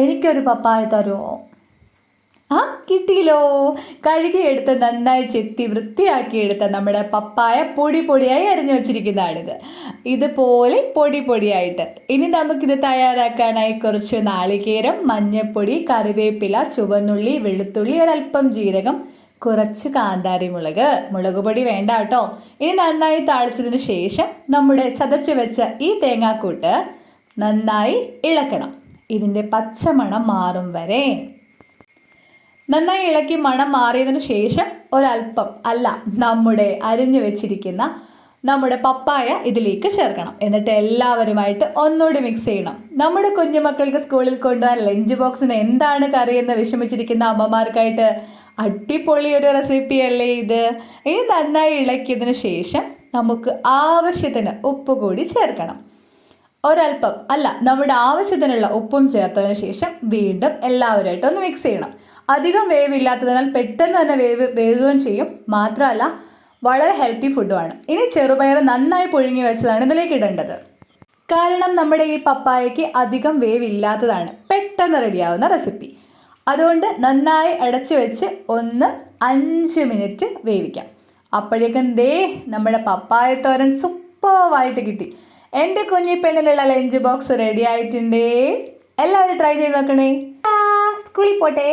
എനിക്കൊരു പപ്പായ തരുമോ ആ കിട്ടിയല്ലോ. കഴുകിയെടുത്ത് നന്നായി ചെത്തി വൃത്തിയാക്കി എടുത്ത നമ്മുടെ പപ്പായ പൊടി പൊടിയായി അരിഞ്ഞു വച്ചിരിക്കുന്നതാണിത്. ഇതുപോലെ പൊടി പൊടിയായിട്ട്. ഇനി നമുക്കിത് തയ്യാറാക്കാനായി കുറച്ച് നാളികേരം മഞ്ഞൾപ്പൊടി കറിവേപ്പില ചുവന്നുള്ളി വെളുത്തുള്ളി ഒരല്പം ജീരകം കുറച്ച് കാന്താരി മുളക്. മുളക് പൊടി വേണ്ട കേട്ടോ. ഇനി നന്നായി താളിച്ചതിന് ശേഷം നമ്മുടെ ചതച്ച് വെച്ച ഈ തേങ്ങാക്കൂട്ട് നന്നായി ഇളക്കണം. ഇതിന്റെ പച്ചമണം മാറും വരെ. നന്നായി ഇളക്കി മണം മാറിയതിനു ശേഷം ഒരല്പം അല്ല നമ്മുടെ അരിഞ്ഞു വെച്ചിരിക്കുന്ന നമ്മുടെ പപ്പായ ഇതിലേക്ക് ചേർക്കണം. എന്നിട്ട് എല്ലാവരുമായിട്ട് ഒന്നുകൂടി മിക്സ് ചെയ്യണം. നമ്മുടെ കുഞ്ഞുമക്കൾക്ക് സ്കൂളിൽ കൊണ്ടുപോകാൻ ലഞ്ച് ബോക്സിന് എന്താണ് കറിയെന്ന് വിഷമിച്ചിരിക്കുന്ന അമ്മമാർക്കായിട്ട് അടിപൊളി ഒരു റെസിപ്പി അല്ലേ ഇത്? ഇനി നന്നായി ഇളക്കിയതിന് ശേഷം നമുക്ക് ആവശ്യത്തിന് ഉപ്പ് കൂടി ചേർക്കണം. ഒരല്പം അല്ല നമ്മുടെ ആവശ്യത്തിനുള്ള ഉപ്പും ചേർത്തതിന് ശേഷം വീണ്ടും എല്ലാവരുമായിട്ട് ഒന്ന് മിക്സ് ചെയ്യണം. അധികം വേവ് ഇല്ലാത്തതിനാൽ പെട്ടെന്ന് തന്നെ വേവ് വേവുകയും ചെയ്യും. മാത്രമല്ല വളരെ ഹെൽത്തി ഫുഡുമാണ് ഇനി ചെറുപയർ നന്നായി പുഴുങ്ങി വെച്ചതാണ് ഇതിലേക്ക് ഇടേണ്ടത്. കാരണം നമ്മുടെ ഈ പപ്പായയ്ക്ക് അധികം വേവ് ഇല്ലാത്തതാണ് പെട്ടെന്ന് റെഡിയാവുന്ന റെസിപ്പി അതുകൊണ്ട് നന്നായി അടച്ചു വെച്ച് ഒന്ന് അഞ്ച് മിനിറ്റ് വേവിക്കാം. അപ്പോഴേക്കും ദേ നമ്മുടെ പപ്പായ തോരൻ സൂപ്പറായിട്ട് കിട്ടി. എന്റെ കുഞ്ഞി പെണ്ണിലുള്ള ലഞ്ച് ബോക്സ് റെഡി ആയിട്ടുണ്ട്. എല്ലാവരും ട്രൈ ചെയ്ത് നോക്കണേ. സ്കൂളിൽ പോട്ടെ.